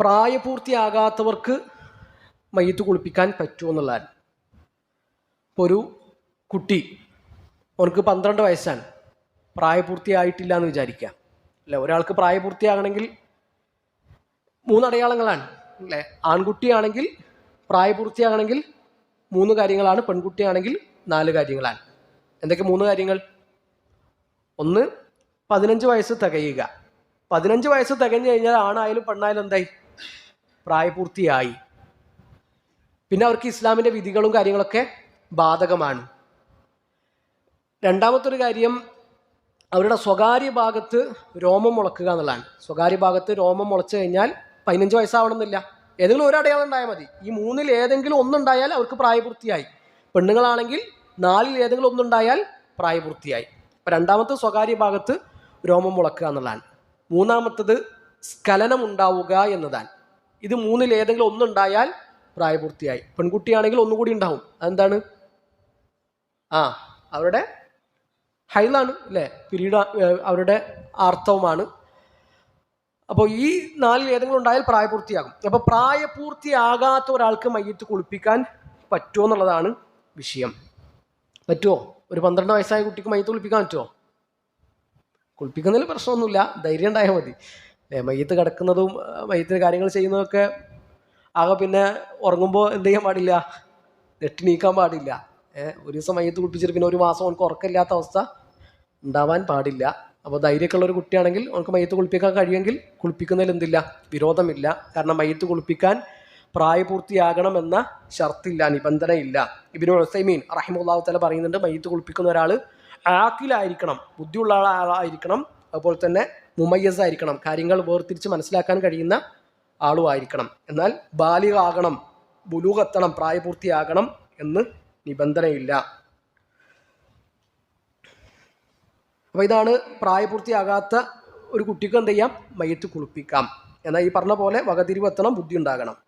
പ്രായപൂർത്തിയാകാത്തവർക്ക് മയ്യത്ത് കുളിപ്പിക്കാൻ പറ്റുമോ എന്നുള്ളതാണ്. ഇപ്പോൾ ഒരു കുട്ടി അവനക്ക് പന്ത്രണ്ട് വയസ്സാണ്. പ്രായപൂർത്തിയായിട്ടില്ല എന്ന് വിചാരിക്കുക. അല്ല? ഒരാൾക്ക് പ്രായപൂർത്തിയാകണമെങ്കിൽ മൂന്നടയാളങ്ങളാണ്. അല്ലേ? ആൺകുട്ടിയാണെങ്കിൽ പ്രായപൂർത്തിയാകണമെങ്കിൽ മൂന്ന് കാര്യങ്ങളാണ്. പെൺകുട്ടിയാണെങ്കിൽ നാല് കാര്യങ്ങളാണ്. എന്തൊക്കെ മൂന്ന് കാര്യങ്ങൾ? ഒന്ന് പതിനഞ്ച് വയസ്സ് തികയുക. പതിനഞ്ച് വയസ്സ് തികഞ്ഞു കഴിഞ്ഞാൽ ആണായാലും പെണ്ണായാലും എന്തായി? പ്രായപൂർത്തിയായി. പിന്നെ അവർക്ക് ഇസ്ലാമിന്റെ വിധികളും കാര്യങ്ങളൊക്കെ ബാധകമാണ്. രണ്ടാമത്തൊരു കാര്യം അവരുടെ സ്വകാര്യ ഭാഗത്ത് രോമം മുളക്കുക എന്നുള്ളതാണ്. സ്വകാര്യ ഭാഗത്ത് രോമം മുളച്ചു കഴിഞ്ഞാൽ പതിനഞ്ച് വയസ്സാവണമെന്നില്ല. ഏതെങ്കിലും ഒരു അടയാളം ഉണ്ടായാൽ മതി. ഈ മൂന്നിൽ ഏതെങ്കിലും ഒന്നുണ്ടായാൽ അവർക്ക് പ്രായപൂർത്തിയായി. പെണ്ണുങ്ങളാണെങ്കിൽ നാലിൽ ഏതെങ്കിലും ഒന്നുണ്ടായാൽ പ്രായപൂർത്തിയായി. അപ്പം രണ്ടാമത്തെ സ്വകാര്യ ഭാഗത്ത് രോമം മുളക്കുക എന്നുള്ളതാണ്. മൂന്നാമത്തത് സ്ഖലനം ഉണ്ടാവുക എന്നതാണ്. ഇത് മൂന്നിൽ ഏതെങ്കിലും ഒന്നുണ്ടായാൽ പ്രായപൂർത്തിയായി. പെൺകുട്ടിയാണെങ്കിൽ ഒന്നുകൂടി ഉണ്ടാവും. അതെന്താണ്? ആ അവരുടെ ഹൈലാണ് അല്ലേ? പിരീഡ് അവരുടെ ആർത്തവമാണ്. അപ്പോൾ ഈ നാലിൽ ഏതെങ്കിലും ഉണ്ടായാൽ പ്രായപൂർത്തിയാകും. അപ്പോൾ പ്രായപൂർത്തിയാകാത്ത ഒരാൾക്ക് മയ്യത്ത് കുളിപ്പിക്കാൻ പറ്റുമോ എന്നുള്ളതാണ് വിഷയം. പറ്റുമോ? ഒരു പന്ത്രണ്ട് വയസ്സായ കുട്ടിക്ക് മയ്യത്ത് കുളിപ്പിക്കാൻ പറ്റുമോ? കുളിപ്പിക്കുന്നതിൽ പ്രശ്നമൊന്നുമില്ല. ധൈര്യം ഉണ്ടായാൽ മതി. മയ്യത്ത് കിടക്കുന്നതും മയ്യത്തിന് കാര്യങ്ങൾ ചെയ്യുന്നതൊക്കെ ആകെ പിന്നെ ഉറങ്ങുമ്പോൾ എന്ത് ചെയ്യാൻ പാടില്ല? നെട്ടി നീക്കാൻ പാടില്ല. ഒരു ദിവസം മയ്യത്ത് കുളിപ്പിച്ചിട്ട് പിന്നെ ഒരു മാസം അവനക്ക് ഉറക്കമില്ലാത്ത അവസ്ഥ ഉണ്ടാവാൻ പാടില്ല. അപ്പോൾ ധൈര്യമൊക്കെയുള്ള ഒരു കുട്ടിയാണെങ്കിൽ അവർക്ക് മയ്യത്ത് കുളിപ്പിക്കാൻ കഴിയുമെങ്കിൽ കുളിപ്പിക്കുന്നതിൽ എന്തില്ല? വിരോധമില്ല. കാരണം മയ്യത്ത് കുളിപ്പിക്കാൻ പ്രായപൂർത്തിയാകണം എന്ന ഷർത്തില്ല നിബന്ധനയില്ല. ഇബിനു ഉസൈമീൻ റഹിമുല്ലാഹു തല പറയുന്നുണ്ട് മയ്യത്ത് കുളിപ്പിക്കുന്ന ഒരാൾ ആക്കിലായിരിക്കണം ബുദ്ധിയുള്ള ആളായിരിക്കണം അതുപോലെ തന്നെ മുമയ്യസ് ആയിരിക്കണം. കാര്യങ്ങൾ വേർതിരിച്ച് മനസ്സിലാക്കാൻ കഴിയുന്ന ആളുമായിരിക്കണം. എന്നാൽ ബാലികാകണം ബുലൂകെത്തണം പ്രായപൂർത്തിയാകണം എന്ന് നിബന്ധനയില്ല. അപ്പോൾ ഇതാണ് പ്രായപൂർത്തിയാകാത്ത ഒരു കുട്ടിക്ക് എന്ത് ചെയ്യാം? മയ്യത്ത് കുളിപ്പിക്കാം. എന്നാൽ ഈ പറഞ്ഞ പോലെ വകതിരിവെത്തണം ബുദ്ധി ഉണ്ടാകണം.